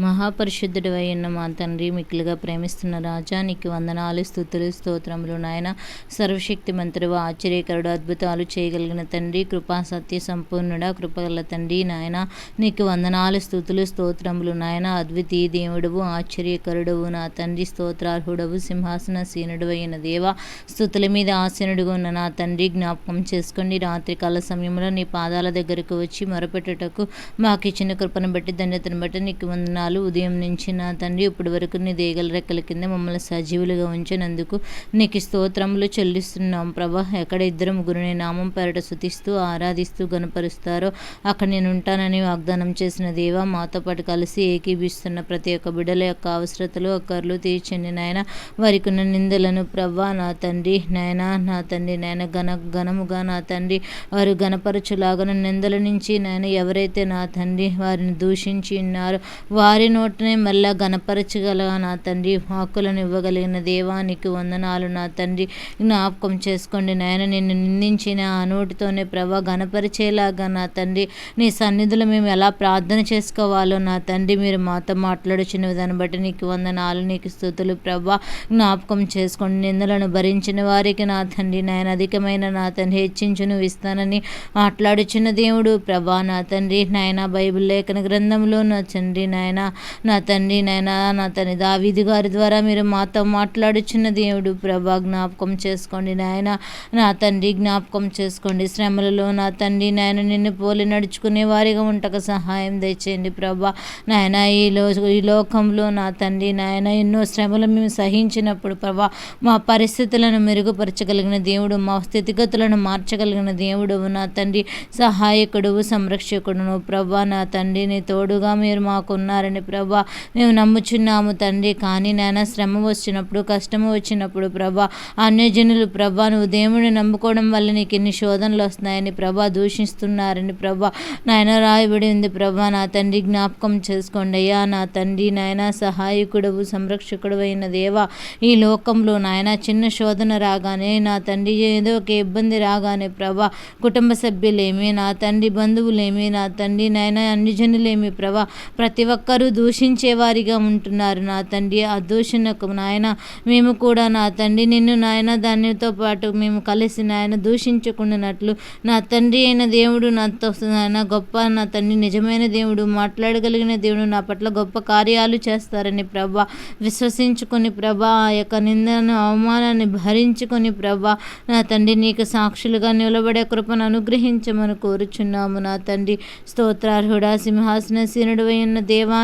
మహాపరిశుద్ధుడు అయిన మా తండ్రి మిక్కులుగా ప్రేమిస్తున్న రాజా వందనాలు స్థుతులు స్తోత్రములు నాయన. సర్వశక్తి మంత్రుడు ఆశ్చర్యకరుడు అద్భుతాలు చేయగలిగిన తండ్రి కృపా సత్య సంపూర్ణుడ కృపగల తండ్రి నాయన. నీకు వందనాలు స్థుతులు స్తోత్రములు నాయన. అద్వితీయ దేవుడవు ఆశ్చర్యకరుడవు నా తండ్రి స్తోత్రార్హుడవు సింహాసన సీనుడు అయిన దేవ. స్థుతుల మీద ఆసీనుడుగా ఉన్న నా తండ్రి జ్ఞాపకం చేసుకోండి. రాత్రికాల సమయంలో నీ పాదాల దగ్గరకు వచ్చి మొరపెట్టుటకు మాకు ఇచ్చిన కృపను బట్టి ధన్యతను బట్టి నీకు వందనాలు ఉదయం నుంచి నా తండ్రి ఇప్పటి వరకు నీ దేగల రెక్కల కింద మమ్మల్ని సజీవులుగా ఉంచినందుకు నీకు స్తోత్రములు చెల్లిస్తున్నాం ప్రభా. ఎక్కడ ఇద్దరు ముగ్గురు నీ నామం పేరట శుతిస్తూ ఆరాధిస్తూ గనపరుస్తారో అక్కడ నేను ఉంటానని వాగ్దానం చేసిన దేవా మాతో పాటు కలిసి ఏకీభిస్తున్న ప్రతి ఒక్క బిడ్డల యొక్క అవసరతలు అక్కర్లు తీర్చండి నాయన. వారికి ఉన్న నిందలను ప్రభా నా తండ్రి నాయన నా తండ్రి నాయన ఘన ఘనముగా నా తండ్రి వారు గణపరచులాగను నిందల నుంచి నాయన ఎవరైతే నా తండ్రి వారిని దూషించి ఉన్నారో వారి నోటనే మళ్ళా గణపరచగల నా తండ్రి. హక్కులను ఇవ్వగలిగిన దేవానికి వందనాలు. నా తండ్రి జ్ఞాపకం చేసుకోండి. నాయన నిన్ను నిందించిన ఆ నోటితోనే ప్రభా గనపరిచేలాగా నా తండ్రి నీ సన్నిధిలో మేము ఎలా ప్రార్థన చేసుకోవాలో నా తండ్రి మీరు మాతో మాట్లాడుచున్న దాన్ని బట్టి నీకు వందనాలు నీకు స్థుతులు ప్రభా. జ్ఞాపకం చేసుకోండి. నిందలను భరించిన వారికి నా తండ్రి నాయన అధికమైన నా తండ్రి హెచ్చించును ఇస్తానని మాట్లాడుచున్న దేవుడు ప్రభా నా తండ్రి. నాయన బైబిల్ లేఖన గ్రంథంలో నా తండ్రి నాయన నా తండ్రి నాయన నా తండ్రి దావీది గారి ద్వారా మీరు మాతో మాట్లాడుచున్న దేవుడు ప్రభా జ్ఞాపకం చేసుకోండి నాయన. నా తండ్రి జ్ఞాపకం చేసుకోండి. శ్రమలలో నా తండ్రి నాయన నిన్ను పోలి నడుచుకునే వారిగా ఉంటక సహాయం దయచేయండి ప్రభా. నాయన ఈ లో ఈ లోకంలో నా తండ్రి నాయన ఎన్నో శ్రమలు మేము సహించినప్పుడు ప్రభా మా పరిస్థితులను మెరుగుపరచగలిగిన దేవుడు మా స్థితిగతులను మార్చగలిగిన దేవుడు నా తండ్రి సహాయకుడు సంరక్షకుడును ప్రభా. నా తండ్రిని తోడుగా మీరు మాకున్నారు ఉన్నారని ప్రభా. మేము నమ్ముచున్నాము తండ్రి కానీ నాయన శ్రమ వచ్చినప్పుడు కష్టము వచ్చినప్పుడు ప్రభా అన్యజనులు ప్రభా నువ్వు దేవుడిని నమ్ముకోవడం వల్ల నీకు ఎన్ని శోధనలు వస్తున్నాయని ప్రభా దూషిస్తున్నారని ప్రభా నాయన రాయబడి ఉంది ప్రభా నా తండ్రి జ్ఞాపకం చేసుకోండి అయ్యా. నా తండ్రి నాయన సహాయకుడవు సంరక్షకుడు అయిన దేవా ఈ లోకంలో నాయన చిన్న శోధన రాగానే నా తండ్రి ఏదో ఒక ఇబ్బంది రాగానే ప్రభా కుటుంబ సభ్యులేమి నా తండ్రి బంధువులేమి నా తండ్రి నాయన అన్ని జనులేమి ప్రభా ప్రతి ఒక్క వారు దూషించేవారిగా ఉంటున్నారు. నా తండ్రి ఆ దూషణకు నాయన మేము కూడా నా తండ్రి నిన్ను నాయన దానితో పాటు మేము కలిసి నాయన దూషించుకున్నట్లు నా తండ్రి అయిన దేవుడు నాతో నాయన గొప్ప నా తండ్రి నిజమైన దేవుడు మాట్లాడగలిగిన దేవుడు నా పట్ల గొప్ప కార్యాలు చేస్తారని ప్రభా విశ్వసించుకొని ప్రభా ఆ యొక్క నిందను అవమానాన్ని భరించుకొని ప్రభా నా తండ్రి నీకు సాక్షులుగా నిలబడే కృపను అనుగ్రహించమని కోరుచున్నాము నా తండ్రి. స్తోత్రార్హుడా సింహాసన సీనుడు అయిన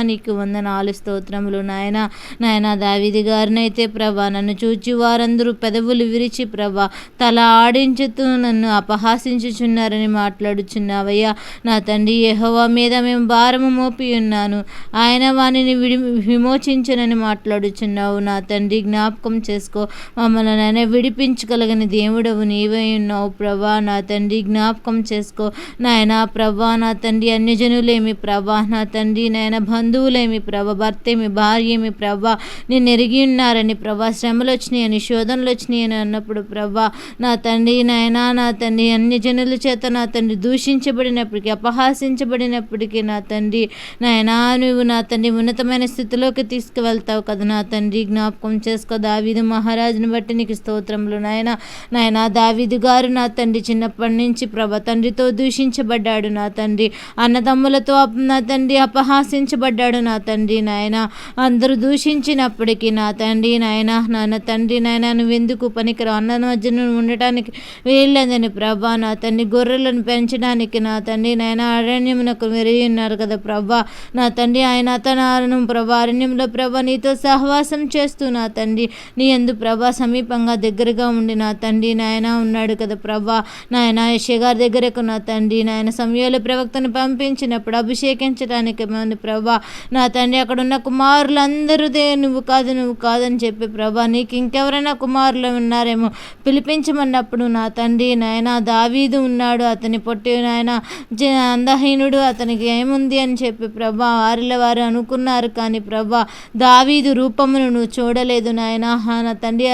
నీకు వందనాలు స్తోత్రములు నాయన. నాయన దావిది గారినైతే ప్రభా నన్ను చూచి వారందరూ పెదవులు విరిచి ప్రభా తల ఆడించుతూ నన్ను అపహాసించుచున్నారని మాట్లాడుచున్నావయ్యా. నా తండ్రి యహోవా మీద మేము భారము మోపి ఉన్నాను. ఆయన వానిని విడి విమోచించనని మాట్లాడుచున్నావు. నా తండ్రి జ్ఞాపకం చేసుకో. మమ్మల్ని నాయన విడిపించగలిగిన దేవుడవు నీవై ఉన్నావు ప్రభా. నా తండ్రి జ్ఞాపకం చేసుకో. నాయన ప్రభా నా తండ్రి అన్యజనులేమి ప్రభా. నా తండ్రి నాయన బంధువులేమి ప్రభ భర్తేమి భార్యేమి ప్రభ. నేను ఎరిగి ఉన్నారని ప్రభా శ్రమలు వచ్చినాయని శోధనలు వచ్చినాయని అన్నప్పుడు ప్రభా నా తండ్రి నాయన నా తండ్రి అన్ని జనుల చేత నా తండ్రి దూషించబడినప్పటికీ అపహాసించబడినప్పటికీ నా తండ్రి నాయనా నువ్వు నా తండ్రి ఉన్నతమైన స్థితిలోకి తీసుకువెళ్తావు కదా నా తండ్రి. జ్ఞాపకం చేసుకో దావీదు మహారాజుని బట్టి నీకు స్తోత్రములు నాయన. నాయన దావీదు గారు నా తండ్రి చిన్నప్పటి నుంచి ప్రభ తండ్రితో దూషించబడ్డాడు నా తండ్రి. అన్నదమ్ములతో నా తండ్రి అపహాసించబడ్డాడు నా తండ్రి నాయన. అందరూ దూషించినప్పటికీ నా తండ్రి నాయన నాన్న తండ్రి నాయన నువ్వెందుకు పనికిరా అన్న మధ్య నువ్వు ఉండటానికి వీల్లేదని ప్రభా నా తండ్రి గొర్రెలను పెంచడానికి నా తండ్రి నాయన అరణ్యమునకు మెరిగి ఉన్నారు కదా ప్రభా. నా తండ్రి ఆయన అతను ప్రభా అరణ్యంలో ప్రభా నీతో సహవాసం చేస్తూ నా తండ్రి నీ ఎందు ప్రభా సమీపంగా దగ్గరగా ఉండి నా తండ్రి నాయన ఉన్నాడు కదా ప్రభా. నాయన యశగారి దగ్గరకు నా తండ్రి నాయన సమయాల ప్రవక్తను పంపించినప్పుడు అభిషేకించడానికి మంది ప్రభా నా తండ్రి అక్కడ ఉన్న కుమారులందరూ దే నువ్వు కాదు నువ్వు కాదని చెప్పి ప్రభా నీకు ఇంకెవరైనా కుమారులు ఉన్నారేమో పిలిపించమన్నప్పుడు నా తండ్రి నాయన దావీదు ఉన్నాడు అతని పొట్టి నాయన జ- అందహీనుడు అతనికి ఏముంది అని చెప్పి ప్రభా వారిలో వారు అనుకున్నారు కానీ ప్రభా దావీదు రూపమును నువ్వు చూడలేదు నాయన. నా తండ్రి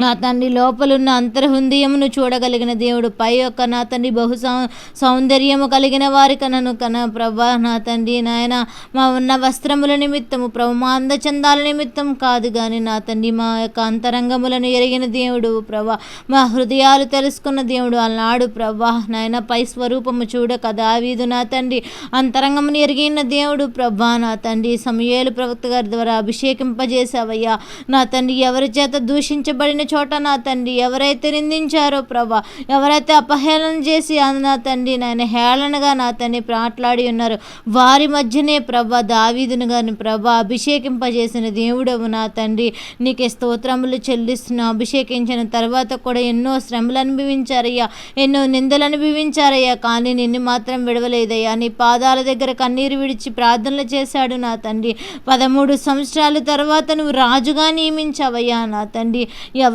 నా తండ్రి లోపలున్న అంతర్హృదయమును చూడగలిగిన దేవుడు పై యొక్క నా తండ్రి బహు సౌ- సౌందర్యము కలిగిన వారి కనను కన. ప్రభా నా తండ్రి నాయన మా ఉన్న వస్త్రముల నిమిత్తము ప్రభు మా అందచందాల నిమిత్తం కాదు కానీ నా తండ్రి మా యొక్క అంతరంగములను ఎరిగిన దేవుడు ప్రభా. మా హృదయాలు తెలుసుకున్న దేవుడు అలనాడు ప్రభా. నాయన పై స్వరూపము చూడక దావీదు నా తండ్రి. అంతరంగమును ఎరిగిన దేవుడు ప్రభా. నా తండ్రి సమయలు ప్రవక్త గారి ద్వారా అభిషేకింపజేసావయ్యా నా తండ్రి ఎవరి చేత దూషించబడిన చోట నా తండ్రి ఎవరైతే నిందించారో ప్రభా ఎవరైతే అపహేళన చేసి నా తండ్రి నాయన హేళనగా నా తండ్రి మాట్లాడి ఉన్నారు వారి మధ్యనే ప్రభా దావీదును గాని ప్రభా అభిషేకింపజేసిన దేవుడవు నా తండ్రి. నీకే స్తోత్రములు చెల్లిస్తున్నా అభిషేకించిన తర్వాత కూడా ఎన్నో శ్రమలు అనుభవించారయ్యా ఎన్నో నిందలు అనుభవించారయ్యా కానీ నిన్ను మాత్రం విడవలేదయ్యా. నీ పాదాల దగ్గర కన్నీరు విడిచి ప్రార్థనలు చేశాడు నా తండ్రి. పదమూడు సంవత్సరాల తర్వాత నువ్వు రాజుగా నియమించావయ్యా నా తండ్రి.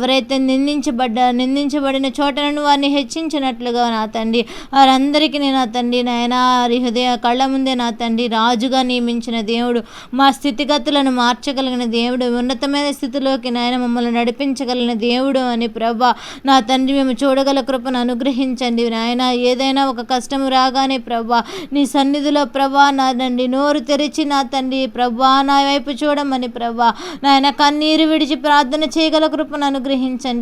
ఎవరైతే నిందించబడ్డ నిందించబడిన చోటను వారిని హెచ్చించినట్లుగా నా తండ్రి. వారందరికీ నా తండ్రి నాయన హృదయ కళ్ళ ముందే నా తండ్రి రాజుగా నియమించిన దేవుడు. మా స్థితిగతులను మార్చగలిగిన దేవుడు. ఉన్నతమైన స్థితిలోకి నాయన మమ్మల్ని నడిపించగలిగిన దేవుడు అని ప్రభా నా తండ్రి మేము చూడగల కృపను అనుగ్రహించండి నాయన. ఏదైనా ఒక కష్టం రాగానే ప్రభా నీ సన్నిధిలో ప్రభా నా తండ్రి నోరు తెరిచి నా తండ్రి ప్రభా నా వైపు చూడమని ప్రభా నాయన కన్నీరు విడిచి ప్రార్థన చేయగల కృపను అనుగ్రహించండి.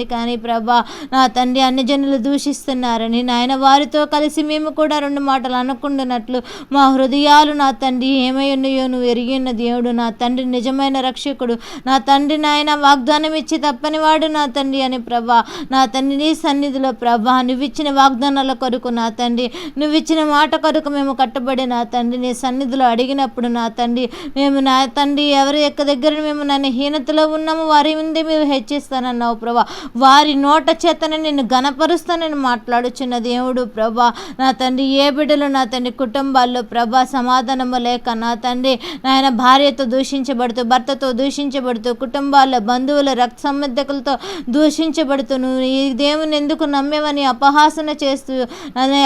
కానీ ప్రభా నా తండ్రి అన్ని జనులు దూషిస్తున్నారని నాయన వారితో కలిసి మేము కూడా రెండు మాటలు అనుకుంటున్నట్లు మా హృదయాలు నా తండ్రి ఏమై ఉన్నాయో నువ్వు ఎరిగిన దేవుడు నా తండ్రి నిజమైన రక్షకుడు. నా తండ్రి నాయన వాగ్దానం ఇచ్చి తప్పని వాడు నా తండ్రి అని ప్రభా నా తండ్రి నీ సన్నిధిలో ప్రభా నువ్విచ్చిన వాగ్దానాల కొరకు నా తండ్రి నువ్విచ్చిన మాట కొరకు మేము కట్టబడి నా తండ్రి నీ సన్నిధిలో అడిగినప్పుడు నా తండ్రి మేము నా తండ్రి ఎవరి యొక్క దగ్గర మేము నన్ను హీనతలో ఉన్నాము వారి ముందే మేము హెచ్చిస్తానన్నావు ప్రభా. వారి నోట చేతనే నేను గనపరుస్తానని మాట్లాడుచున్న దేవుడు ప్రభా. నా తండ్రి ఏ బిడ్డలు నా తండ్రి కుటుంబాల్లో ప్రభా సమాధానము లేక నా తండ్రి నాయన భార్యతో దూషించబడుతూ భర్తతో దూషించబడుతూ కుటుంబాల్లో బంధువుల రక్త సంబంధకులతో దూషించబడుతూ నువ్వు ఈ దేవుని ఎందుకు నమ్మేవని అపహాసన చేస్తూ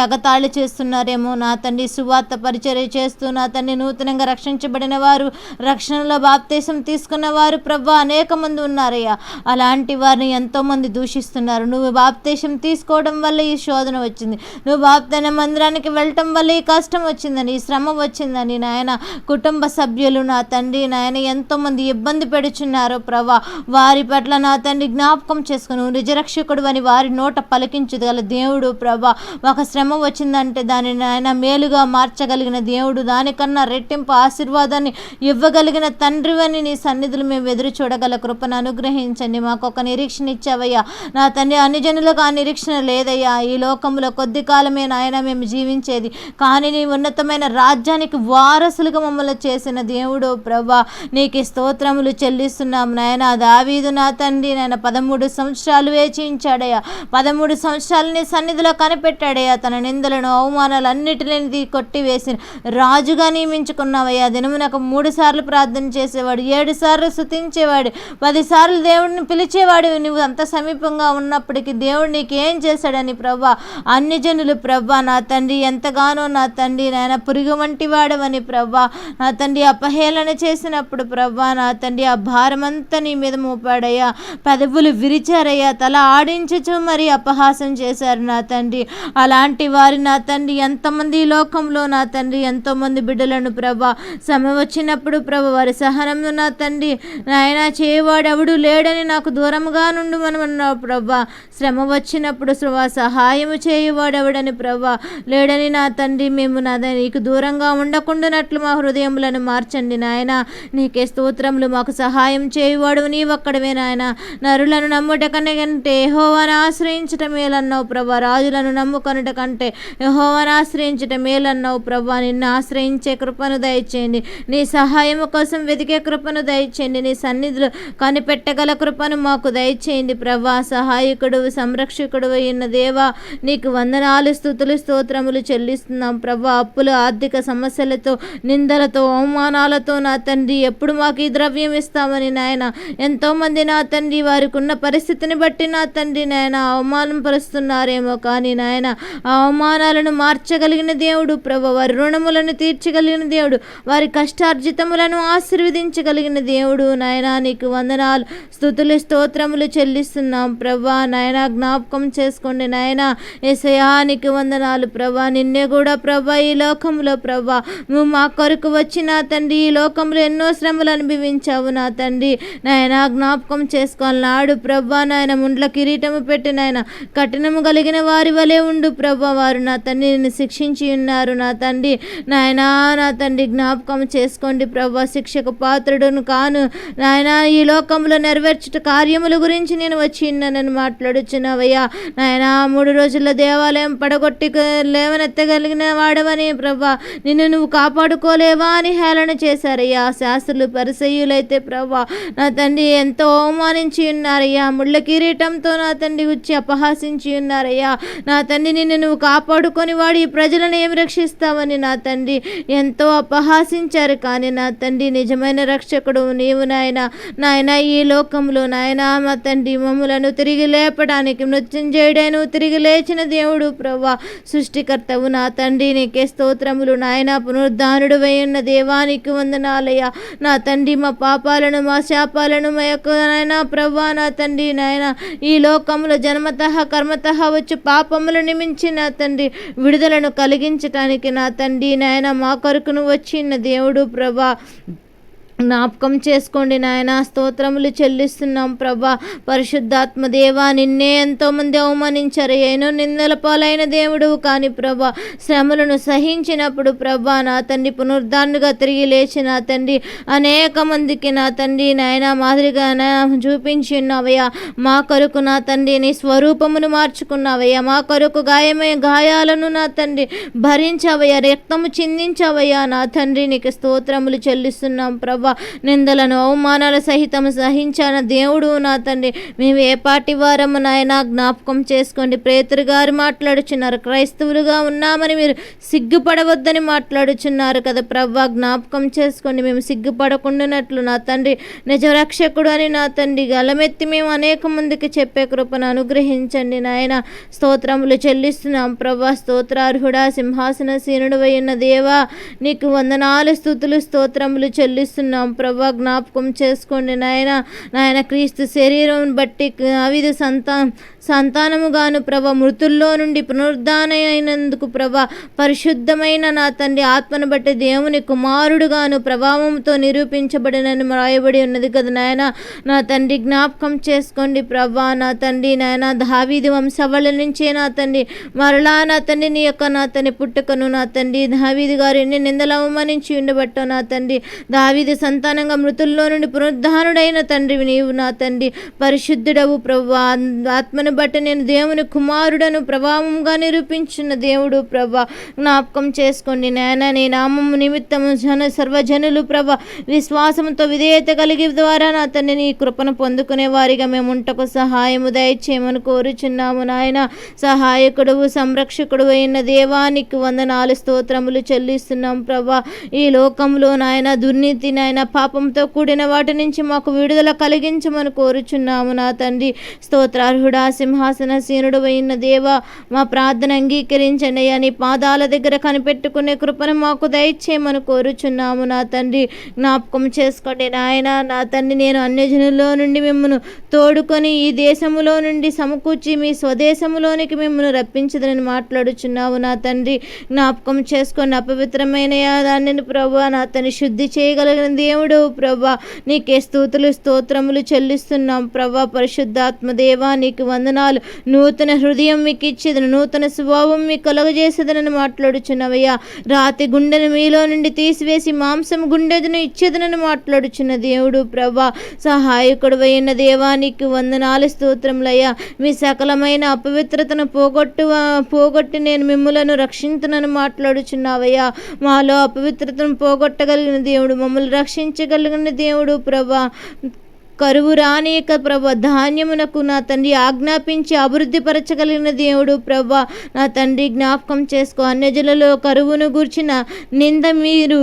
అగతాళి చేస్తున్నారేమో నా తండ్రి. సువార్త పరిచర్య చేస్తూ నా తండ్రి నూతనంగా రక్షించబడిన వారు రక్షణలో బాప్తీసం తీసుకున్న వారు ప్రభా అనేక మంది ఉన్నారయ్యా. అలాంటి వారిని ఎంతో ఎంతోమంది దూషిస్తున్నారు. నువ్వు బాప్తేశం తీసుకోవడం వల్ల ఈ శోధన వచ్చింది. నువ్వు బాప్తైన మందిరానికి వెళ్ళటం వల్ల ఈ కష్టం వచ్చిందని ఈ శ్రమ వచ్చిందని నాయన కుటుంబ సభ్యులు నా తండ్రి నాయన ఎంతోమంది ఇబ్బంది పెడుచున్నారు. ప్రభా వారి పట్ల నా తండ్రి జ్ఞాపకం చేసుకుని నువ్వు నిజరక్షకుడు అని వారి నోట పలికించగల దేవుడు ప్రభా. ఒక శ్రమ వచ్చిందంటే దాని నాయన మేలుగా మార్చగలిగిన దేవుడు దానికన్నా రెట్టింపు ఆశీర్వాదాన్ని ఇవ్వగలిగిన తండ్రివని నీ సన్నిధులు మేము ఎదురు చూడగల కృపను అనుగ్రహించండి. మాకు ఒక నిరీక్షణ ఇచ్చావయ్యా. నా తండ్రి అన్ని జనులకు ఆ నిరీక్షణ లేదయ్యా. ఈ లోకంలో కొద్ది కాలమే నాయన మేము జీవించేది. కానీ నీ ఉన్నతమైన రాజ్యానికి వారసులుగా మమ్మల్ని చేసిన దేవుడు ప్రభా నీకు స్తోత్రములు చెల్లిస్తున్నాం నాయన. దావీదు నా తండ్రి నాయన పదమూడు సంవత్సరాలు వేచించాడయ్యా పదమూడు సంవత్సరాలు నీ సన్నిధిలో కనిపెట్టాడయ్యా. తన నిందలను అవమానాలు అన్నిటిని కొట్టివేసి రాజుగా నియమించుకున్నావయ్యా. దినమునకు మూడు సార్లు ప్రార్థన చేసేవాడు ఏడు సార్లు స్థుతించేవాడు పదిసార్లు దేవుడిని పిలిచేవాడు నువ్వు అంత సమీపంగా ఉన్నప్పటికీ దేవుడు నీకు ఏం చేశాడని ప్రభా? అన్ని జనులు ప్రభా నా తండ్రి ఎంతగానో నా తండ్రి నాయన పురుగు వంటి వాడవని ప్రభా. నా తండ్రి అపహేళన చేసినప్పుడు ప్రభా నా తండ్రి ఆ భారమంతా నీ మీద మోపాడయ్యా. పెదవులు విరిచారయ్యా. తల ఆడించుచు మరి అపహాసం చేశారు నా తండ్రి. అలాంటి వారి నా తండ్రి ఎంతమంది లోకంలో నా తండ్రి? ఎంతోమంది బిడ్డలను ప్రభా? సమయం వచ్చినప్పుడు ప్రభు వారి సహనం నా తండ్రి. నాయన చేయవాడెవడు లేడని నాకు దూరంగా నుండి మనం అన్నావు ప్రభా శ్రమ వచ్చినప్పుడు ప్రభా సహాయము చేయవాడెవడని ప్రభా లేడని నా తండ్రి మేము నా ద- నీకు దూరంగా ఉండకుండానట్లు మా హృదయములను మార్చండి నాయన. నీకే స్తోత్రములు మాకు సహాయం చేయవాడు నీ ఒక్కడవే నాయన. నరులను నమ్ముట కంటే యెహోవాను ఆశ్రయించటం మేలన్నావు ప్రభా. రాజులను నమ్ముకొనట కంటే యెహోవాను ఆశ్రయించటం మేలన్నావు ప్రభా. నిన్ను ఆశ్రయించే కృపను దయచేయండి. నీ సహాయము కోసం వెతికే కృపను దయచేయండి. నీ సన్నిధులు కనిపెట్టగల కృపను మాకు దయచేయండి ప్రభా సహాయకుడు సంరక్షకుడు అయిన దేవా నీకు వందనాలు స్థుతులు స్తోత్రములు చెల్లిస్తున్నాం ప్రభా అప్పులు ఆర్థిక సమస్యలతో నిందలతో అవమానాలతో నా తండ్రి ఎప్పుడు మాకు ఈ ద్రవ్యం ఇస్తామని నాయన. ఎంతోమంది నా తండ్రి వారికి ఉన్న పరిస్థితిని బట్టి నా తండ్రి నాయన అవమానం పరుస్తున్నారేమో కానీ నాయన ఆ అవమానాలను మార్చగలిగిన దేవుడు ప్రభు వారి రుణములను తీర్చగలిగిన దేవుడు వారి కష్టార్జితములను ఆశీర్వదించగలిగిన దేవుడు నాయన. నీకు వందనాలు స్థుతులు స్తోత్రములు చెల్లిస్తున్నాం. ప్రభా నాయన జ్ఞాపకం చేసుకోండి నాయన. ఏసయానికి వందనాలు ప్రభా. నిన్నే కూడా ప్రభా ఈ లోకంలో ప్రభా. నువ్వు మా కొరకు వచ్చిన తండ్రి ఈ లోకంలో ఎన్నో శ్రమలు అనుభవించావు నా తండ్రి. నాయన జ్ఞాపకం చేసుకోవాలి. నాడు ప్రభా నాయన ముండ్ల కిరీటము పెట్టి నాయన కఠినము కలిగిన వారి వలె ఉండు ప్రభా. వారు నా తండ్రి నిన్ను శిక్షించి ఉన్నారు నా తండ్రి. నాయన నా తండ్రి జ్ఞాపకం చేసుకోండి ప్రభా. శిక్షకు పాత్రుడును కాను. నాయన ఈ లోకంలో నెరవేర్చుట కార్యముల గురించి నేను వచ్చి నన్ను మాట్లాడుచున్నావయ్యా. నాయన మూడు రోజుల దేవాలయం పడగొట్టి లేవనెత్తగలిగిన వాడవని ప్రభా నిన్ను నువ్వు కాపాడుకోలేవా అని హేళన చేశారయ్యా. శాస్త్రులు పరిసయ్యులైతే ప్రభా నా తండ్రి ఎంతో అవమానించి ఉన్నారయ్యా. ముళ్ళ కిరీటంతో నా తండ్రి వచ్చి అపహాసించి ఉన్నారయ్యా. నా తండ్రి నిన్ను నువ్వు కాపాడుకొని వాడు ఈ ప్రజలను ఏమి రక్షిస్తావని నా తండ్రి ఎంతో అపహాసించారు. కానీ నా తండ్రి నిజమైన రక్షకుడు నీవు నాయన. నాయన ఈ లోకంలో నాయన మా తండ్రి మమ్ములను తిరిగి లేపడానికి నృత్యం చేయడాను తిరిగి లేచిన దేవుడు ప్రభా సృష్టికర్తవు నా తండ్రి నీకే స్తోత్రములు నాయన. పునరుద్ధానుడు ఉన్న దేవానికి వందనాలయ్య. నా తండ్రి మా పాపాలను మా శాపాలను మా యొక్క నాయన ప్రభా నా తండ్రి నాయన ఈ లోకంలో జన్మత కర్మత వచ్చి పాపములు నిమించి నా తండ్రి విడుదలను కలిగించటానికి నా తండ్రి నాయన మా కొరకును వచ్చిన దేవుడు ప్రభా జ్ఞాపకం చేసుకోండి నాయన. స్తోత్రములు చెల్లిస్తున్నాం ప్రభా. పరిశుద్ధాత్మ దేవా నిన్నే ఎంతోమంది అవమానించారు. ఏనో నిందల పాలైన దేవుడు కానీ ప్రభా శ్రమలను సహించినప్పుడు ప్రభా నా తండ్రి పునరుద్ధారణగా తిరిగి లేచి నా తండ్రి అనేక మందికి నా తండ్రి నాయన మాదిరిగా చూపించి ఉన్నావయ్యా. మా కొరకు నా తండ్రి నీ స్వరూపమును మార్చుకున్నావయ్యా. మా కొరకు గాయమే గాయాలను నా తండ్రి భరించావయ్యా. రక్తము చిందించావయ్యా నా తండ్రి. నీకు స్తోత్రములు చెల్లిస్తున్నాం ప్రభా. నిందలను అవమానాలు సహితం సహించాన దేవుడు నా తండ్రి. మేము ఏ పాటి వారము నాయన జ్ఞాపకం చేసుకోండి. ప్రేతురు గారు మాట్లాడుచున్నారు క్రైస్తవులుగా ఉన్నామని మీరు సిగ్గుపడవద్దని మాట్లాడుచున్నారు కదా. ప్రవ్వా జ్ఞాపకం చేసుకోండి. మేము సిగ్గుపడకుండానట్లు నా తండ్రి నిజరక్షకుడు అని నా తండ్రి గలమెత్తి మేము అనేక మందికి చెప్పే కృపను అనుగ్రహించండి నాయన. స్తోత్రములు చెల్లిస్తున్నాం ప్రభా స్తోత్రార్హుడా సింహాసన సీనుడు ఉన్న దేవా నీకు వందనాలు స్థుతులు స్తోత్రములు చెల్లిస్తున్నాం. ప్రభా జ్ఞాపకం చేసుకోండి నాయన. నాయన క్రీస్తు శరీరం బట్టి అవిధ సంతా సంతానముగాను ప్రభ మృతుల్లో నుండి పునరుద్ధాన అయినందుకు ప్రభ పరిశుద్ధమైన నా తండ్రి ఆత్మను బట్టి దేవుని కుమారుడుగాను ప్రభావంతో నిరూపించబడినని రాయబడి ఉన్నది కదా నాయన. నా తండ్రి జ్ఞాపకం చేసుకోండి ప్రభా. నా తండ్రి నాయన దావీది వంశవళ నుంచే నా తండ్రి మరలా నా తండ్రి నీ యొక్క నా తండ్రి పుట్టుకను నా తండ్రి దావీది గారు ఎన్ని నిందలు అవమానించి ఉండబట్టో నా తండ్రి దావీది సంతానంగా మృతుల్లో నుండి పునరుద్ధానుడైన తండ్రి నీవు నా తండ్రి. పరిశుద్ధుడవు ప్రభా ఆత్మను బట్టి నేను దేవుని కుమారుడను ప్రభావంగా నిరూపించిన దేవుడు ప్రభా జ్ఞాపకం చేసుకోండి నాయన నీ నామము నిమిత్తము జన సర్వజనులు ప్రభ విశ్వాసంతో విధేయత కలిగి ద్వారా నా తండ్రి నీ కృపను పొందుకునే వారిగా మేము ఉంటకు సహాయము దయచేయమని కోరుచున్నాము నాయన. సహాయకుడు సంరక్షకుడు అయిన దేవానికి వందనాలు స్తోత్రములు చెల్లిస్తున్నాం ప్రభా ఈ లోకంలో నాయన దుర్నీతి నాయన పాపంతో కూడిన వాటి నుంచి మాకు విడుదల కలిగించమని కోరుచున్నాము నా తండ్రి. స్తోత్రార్హుడా సింహాసన సీనుడు అయిన దేవ మా ప్రార్థన అంగీకరించండి అని పాదాల దగ్గర కనిపెట్టుకునే కృపను మాకు దయచేయమని కోరుచున్నాము నా తండ్రి. జ్ఞాపకం చేసుకోండి నాయన నా తండ్రి నేను అన్యజనుల్లో నుండి మిమ్మల్ని తోడుకొని ఈ దేశములో నుండి సమకూర్చి మీ స్వదేశములోనికి మిమ్మల్ని రప్పించదని మాట్లాడుచున్నావు నా తండ్రి. జ్ఞాపకం చేసుకొని అపవిత్రమైన దాన్ని ప్రభు నా తని శుద్ధి చేయగలిగినది దేవుడు ప్రభా నీకే స్తూతులు స్తోత్రములు చెల్లిస్తున్నాం ప్రభా. పరిశుద్ధాత్మ దేవా నీకు వందనాలు. నూతన హృదయం మీకు ఇచ్చేదని నూతన స్వభావం మీకు కలుగజేసేదనని మాట్లాడుచున్నవయ్యా. రాతి గుండెను మీలో నుండి తీసివేసి మాంసం గుండెదను ఇచ్చేదనని మాట్లాడుచున్న దేవుడు ప్రభా. సహాయకుడు అయిన దేవానికి వందనాలు స్తోత్రములయ్యా. మీ సకలమైన అపవిత్రతను పోగొట్టు పోగొట్టి నేను మిమ్మలను రక్షించునని మాట్లాడుచున్నావయ్యా. మాలో అపవిత్రతను పోగొట్టగలిగిన దేవుడు మమ్మల్ని రక్షించగలిగిన దేవుడు ప్రభా. కరువు రానియక ప్రభ ధాన్యమునకు నా తండ్రి ఆజ్ఞాపించి అభివృద్ధిపరచగలిగిన దేవుడు ప్రభ నా తండ్రి జ్ఞాపకం చేసుకో. అన్యజలలో కరువును గూర్చిన నింద మీరు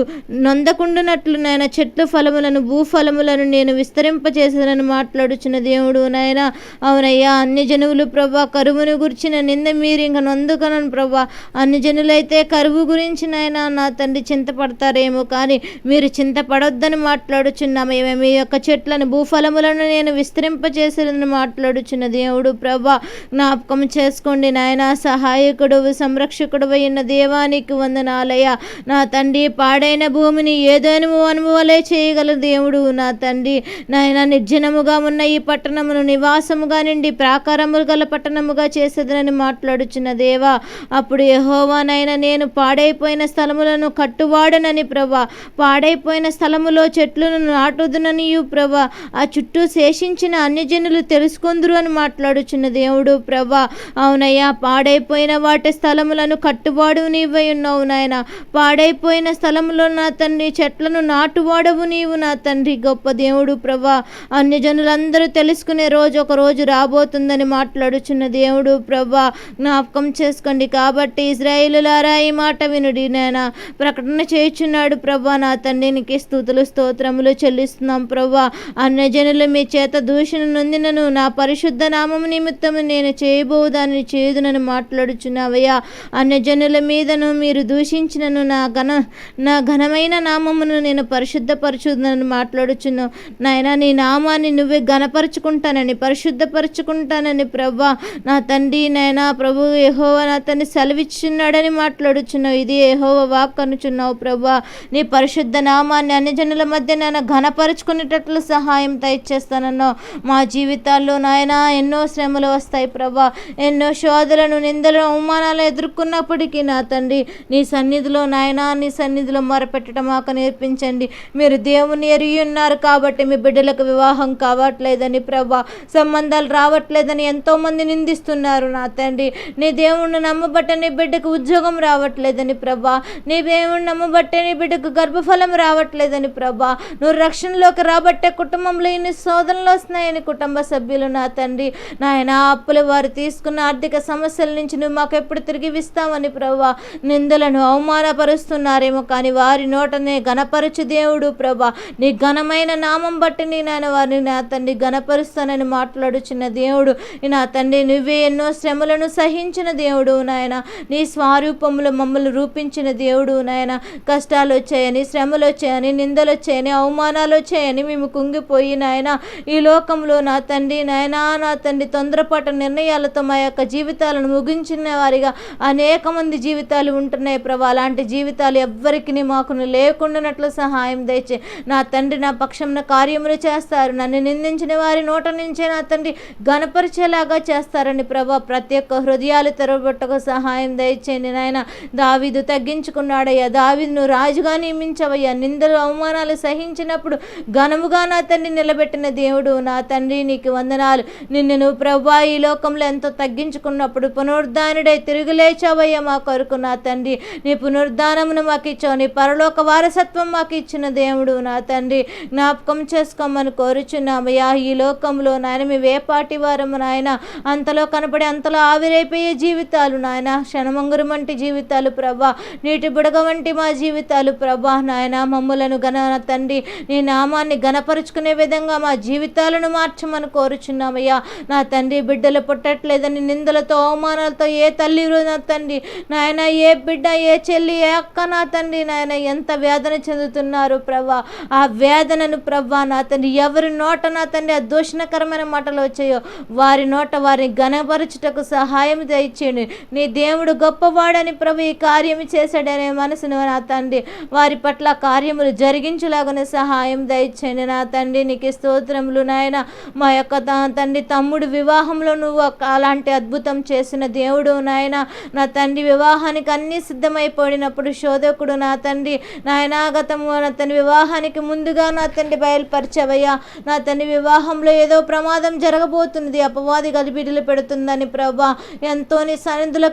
నొందకుండునట్లు నాయన చెట్లు ఫలములను భూఫలములను నేను విస్తరింపచేసానని మాట్లాడుచున్న దేవుడు నాయన అవునయ్యా అన్ని జనువులు ప్రభా కరువును గురించిన నింద మీరు ఇంక నొందుకనను ప్రభా. అన్ని జనులైతే కరువు గురించి నాయన నా తండ్రి చింతపడతారేమో కానీ మీరు చింతపడొద్దని మాట్లాడుచున్నాము మీ యొక్క చెట్లను భూఫలం స్థలములను నేను విస్తరింపచేసేదని మాట్లాడుచున్న దేవుడు ప్రభా జ్ఞాపకం చేసుకోండి నాయన. సహాయకుడు సంరక్షకుడు అయిన దేవానికి వందనాలయ నా తండ్రి పాడైన భూమిని ఏదో అనుభవాలే చేయగల దేవుడు నా తండ్రి. నాయన నిర్జనముగా ఉన్న ఈ పట్టణమును నివాసముగా నిండి ప్రాకారములు గల పట్టణముగా చేసేదనని మాట్లాడుచున్న దేవా అప్పుడు యహోవానైనా నేను పాడైపోయిన స్థలములను కట్టువాడనని ప్రభా. పాడైపోయిన స్థలములో చెట్లను నాటుదుననియు ప్రభా. ఆ చుట్టూ శేషించిన అన్యజనులు తెలుసుకుందురు అని మాట్లాడుచున్న దేవుడు ప్రభా అవునయ్యా పాడైపోయిన వాటి స్థలములను కట్టువాడు నీవై ఉన్నావు నాయన. పాడైపోయిన స్థలములో నా తండ్రి చెట్లను నాటువాడవు నీవు నా తండ్రి. గొప్ప దేవుడు ప్రభా అన్యజనులందరూ తెలుసుకునే రోజు ఒక రోజు రాబోతుందని మాట్లాడుచున్న దేవుడు ప్రభా జ్ఞాపకం చేసుకోండి కాబట్టి ఇజ్రాయిలులారా ఈ మాట వినుడి నాయన. ప్రకటన చేయుచున్నాడు ప్రభా నా తండ్రి నీకు స్థుతులు స్తోత్రములు చెల్లిస్తున్నాం ప్రభా. అన్యజనులు మీ చేత దూషణ నొందినను. నా పరిశుద్ధ నామము నిమిత్తము నేను చేయబోవు దానిని చేయుదునని మాట్లాడుచున్నావయ్యా. అన్యజనుల మీదను మీరు దూషించినను. నా ఘన నా ఘనమైన నామమును నేను పరిశుద్ధపరచుదని మాట్లాడుచున్నావు నాయన నీ నామాన్ని నువ్వే ఘనపరుచుకుంటానని పరిశుద్ధపరచుకుంటానని ప్రభా నా తండ్రి నాయన ప్రభు యెహోవా నా తండ్రి సెలవిచ్చున్నాడని మాట్లాడుచున్నావు ఇది యెహోవా వాక్ అనుచున్నావు ప్రభా నీ పరిశుద్ధ నామాన్ని అన్ని జనుల మధ్య నేను ఘనపరుచుకునేటట్లు సహాయం దయచేస్తానన్నావు మా జీవితాల్లో నాయన ఎన్నో శ్రమలు వస్తాయి ప్రభా. ఎన్నో శోధలను నిందలు అవమానాలు ఎదుర్కొన్నప్పటికీ నా తండ్రి నీ సన్నిధిలో నాయన నీ సన్నిధిలో మొరపెట్టడం మాకు నేర్పించండి. మీరు దేవుని ఎరిగి ఉన్నారు కాబట్టి మీ బిడ్డలకు వివాహం కావట్లేదని ప్రభా. సంబంధాలు రావట్లేదని ఎంతోమంది నిందిస్తున్నారు నా తండ్రి. నీ దేవుణ్ణి నమ్మబట్టే నీ బిడ్డకు ఉద్యోగం రావట్లేదని ప్రభా. నీ దేవుణ్ణి నమ్మబట్టే నీ బిడ్డకు గర్భఫలం రావట్లేదని ప్రభా. నువ్వు రక్షణలోకి రాబట్టే కుటుంబంలో ఇన్ని శోధనలు వస్తున్నాయని కుటుంబ సభ్యులు నా తండ్రి. నాయన అప్పులు వారు తీసుకున్న ఆర్థిక సమస్యల నుంచి నువ్వు మాకు ఎప్పుడు తిరిగి ఇస్తామని ప్రభా నిందలను అవమానపరుస్తున్నారేమో కానీ వారి నోటనే గణపరచు దేవుడు ప్రభా నీ ఘనమైన నామం బట్టి నీ నాయన వారిని నా తండ్రి గణపరుస్తానని మాట్లాడుచున్న దేవుడు. నా తండ్రి నువ్వే ఎన్నో శ్రమలను సహించిన దేవుడు నాయన. నీ స్వరూపంలో మమ్మల్ని రూపించిన దేవుడు నాయన. కష్టాలు వచ్చాయని శ్రమలు వచ్చాయని నిందలు వచ్చాయని అవమానాలు వచ్చాయని మేము కుంగిపోయిన నాయన. ఈ లోకంలో నా తండ్రి నాయన నా తండ్రి తొందరపాటు నిర్ణయాలతో మా యొక్క జీవితాలను ముగించిన వారిగా అనేక మంది జీవితాలు ఉంటున్నాయి ప్రభా. అలాంటి జీవితాలు ఎవ్వరికి మాకు లేకుండానట్లు సహాయం దయచే నా తండ్రి నా పక్షంన కార్యములు చేస్తారు. నన్ను నిందించిన వారి నోట నుంచే నా తండ్రి గణపరిచేలాగా చేస్తారని ప్రభా. ప్రతి ఒక్క హృదయాలు తెరవబట్టకు సహాయం దయచేయండి నాయన. దావీదు తగ్గించుకున్నాడయ్యా. దావీదును రాజుగా నియమించవయ్యా. నిందలు అవమానాలు సహించినప్పుడు ఘనముగా నా తండ్రి నిలబెట్టిన దేవుడు నా తండ్రి నీకు వందనాలు. నిన్ను నువ్వు ప్రభా ఈ లోకంలో ఎంతో తగ్గించుకున్నప్పుడు పునరుద్ధానుడై తిరుగులేచావయ్య మా కొరకు నా తండ్రి. నీ పునరుద్ధానమును మాకు ఇచ్చావు. నీ పరలోక వారసత్వం మాకు ఇచ్చిన దేవుడు నా తండ్రి. జ్ఞాపకం చేసుకోమని కోరుచున్నామయ్యా. ఈ లోకంలో నాయన మీ వేపాటి వారము నాయన. అంతలో కనపడి అంతలో ఆవిరైపోయే జీవితాలు నాయన. క్షణమంగురు వంటి జీవితాలు ప్రభా నీటి బుడగ వంటి మా జీవితాలు ప్రభా నాయన. మమ్ములను గణ తండ్రి నీ నామాన్ని గణపరుచుకునే విధంగా మా జీవితాలను మార్చమని కోరుచున్నామయ్యా. నా తండ్రి బిడ్డలు పుట్టట్లేదని నిందలతో అవమానాలతో ఏ తల్లి నా తండ్రి నాయన ఏ బిడ్డ ఏ చెల్లి ఏ అక్క నా తండ్రి నాయన ఎంత వేదన చెందుతున్నారు ప్రభా. ఆ వేదనను ప్రభా నా తండ్రి ఎవరి నోట నా తండ్రి ఆ దూషణకరమైన మాటలు వచ్చాయో వారి నోట వారిని గణపరచుటకు సహాయం దయచేయండి. నీ దేవుడు గొప్పవాడని ప్రభు ఈ కార్యం చేశాడనే మనసును నా తండ్రి వారి పట్ల కార్యములు జరిగించులాగానే సహాయం దయచేయండి. నా తండ్రి నీకు స్తోత్రములు నాయన. మా యొక్క తండ్రి తమ్ముడు వివాహంలో నువ్వు ఒక- అలాంటి అద్భుతం చేసిన దేవుడు నాయన. నా తండ్రి వివాహానికి అన్నీ సిద్ధమైపోయినప్పుడు శోధకుడు నా తండ్రి. నాయనాగతము నా తండ్రి వివాహానికి ముందుగా నా తండ్రి బయలుపరిచవయ్యా. నా తండ్రి వివాహంలో ఏదో ప్రమాదం జరగబోతున్నది అపవాది గలిబిడిలు పెడుతుందని ప్రభా. ఎంతో నీ సన్నిధిలో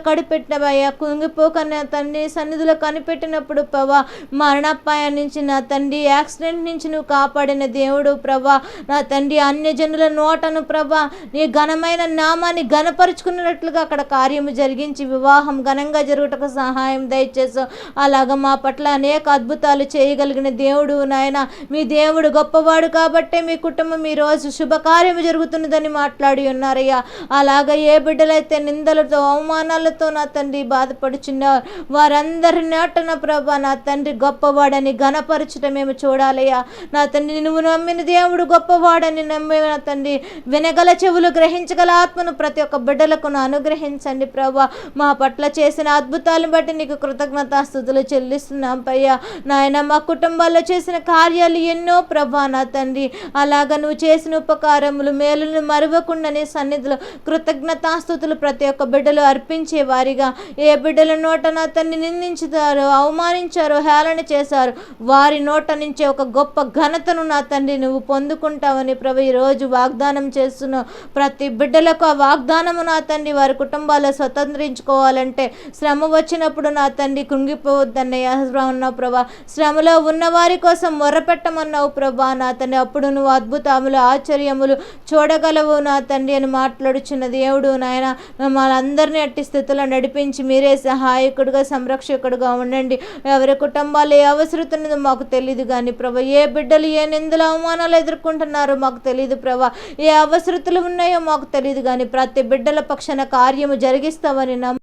కుంగిపోక నా తండ్రి సన్నిధులు కనిపెట్టినప్పుడు ప్రభా మరణపాయం నుంచి నా తండ్రి యాక్సిడెంట్ నుంచి నువ్వు కాపాడిన దేవుడు ప్రభా. నా తండ్రి అన్యజనుల నోటను ప్రభా నీ ఘనమైన నామాన్ని ఘనపరుచుకున్నట్లుగా అక్కడ కార్యము జరిగించి వివాహం ఘనంగా జరుగుటకు సహాయం దయచేసావు అలాగ మా పట్ల అనేక అద్భుతాలు చేయగలిగిన దేవుడు నాయన. మీ దేవుడు గొప్పవాడు కాబట్టే మీ కుటుంబం ఈ రోజు శుభకార్యము జరుగుతున్నదని మాట్లాడి ఉన్నారయ్యా. అలాగ ఏ బిడ్డలైతే నిందలతో అవమానాలతో నా తండ్రి బాధపడుచున్నారు వారందరి నాటన ప్రభా నా తండ్రి గొప్పవాడని ఘనపరచుట మేము చూడాలయ్యా. నా తండ్రి నువ్వు నమ్మిన దేవుడు దేవుడు గొప్పవాడని నమ్మిన తండ్రి వినగల చెవులు గ్రహించగల ఆత్మను ప్రతి ఒక్క బిడ్డలకు అనుగ్రహించండి ప్రభా. మా పట్ల చేసిన అద్భుతాలను బట్టి నీకు కృతజ్ఞతాస్థుతులు చెల్లిస్తున్నాం పయ్యా. నాయన మా కుటుంబాల్లో చేసిన కార్యాలు ఎన్నో ప్రభా నా తండ్రి. అలాగ నువ్వు చేసిన ఉపకారములు మేలును మరవకుండా నీ సన్నిధిలో కృతజ్ఞతాస్థుతులు ప్రతి ఒక్క బిడ్డలు అర్పించే వారిగా. ఏ బిడ్డల నోట నా తన్ని నిందించుతారో అవమానించారో హేళన చేశారు వారి నోట నుంచి ఒక గొప్ప ఘనతను నా తండ్రి నువ్వు పొందుకుంటావని ప్రభు ఈరోజు వాగ్దానం చేస్తున్నావు ప్రతి బిడ్డలకు ఆ వాగ్దానము నా తండ్రి వారి కుటుంబాలు స్వతంత్రించుకోవాలంటే శ్రమ వచ్చినప్పుడు నా తండ్రి కృంగిపోవద్దన్నయ్య ఉన్నావు ప్రభా. శ్రమలో ఉన్న వారి కోసం మొరపెట్టమన్నావు ప్రభా నా తండ్రి. అప్పుడు నువ్వు అద్భుతములు ఆశ్చర్యములు చూడగలవు నా తండ్రి అని మాట్లాడుచున్న దేవుడు నాయన మనందరినీ అట్టి స్థితిలో నడిపించి మీరే సహాయకుడుగా సంరక్షకుడుగా ఉండండి. ఎవరి కుటుంబాలు ఏ అవసరం ఉన్నదో మాకు తెలియదు కానీ ప్రభా ఏ బిడ్డలు ఏ నిందల అవమానాలు ఎదుర్కొంటున్నారో మాకు తెలియదు ప్రభా. ఏ అవసరతలు ఉన్నాయో మాకు తెలియదు కానీ ప్రతి బిడ్డల పక్షాన కార్యము జరిగిస్తావని నమ్ము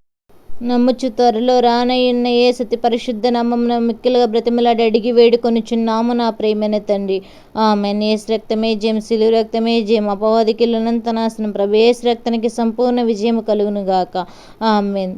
నమ్ముచు త్వరలో రానయ్యున్న ఏ సతి పరిశుద్ధ నామమున మిక్కిలుగా బ్రతిమలాడి అడిగి వేడుకొనుచున్నాము నా ప్రేమైన తండ్రి. ఆమె ఏసు రక్తమే జయం సిలువు రక్తమే జయం అపవాదికి నాశనం ప్రభు ఏసు రక్తానికి సంపూర్ణ విజయం కలుగును గాక ఆమెన్.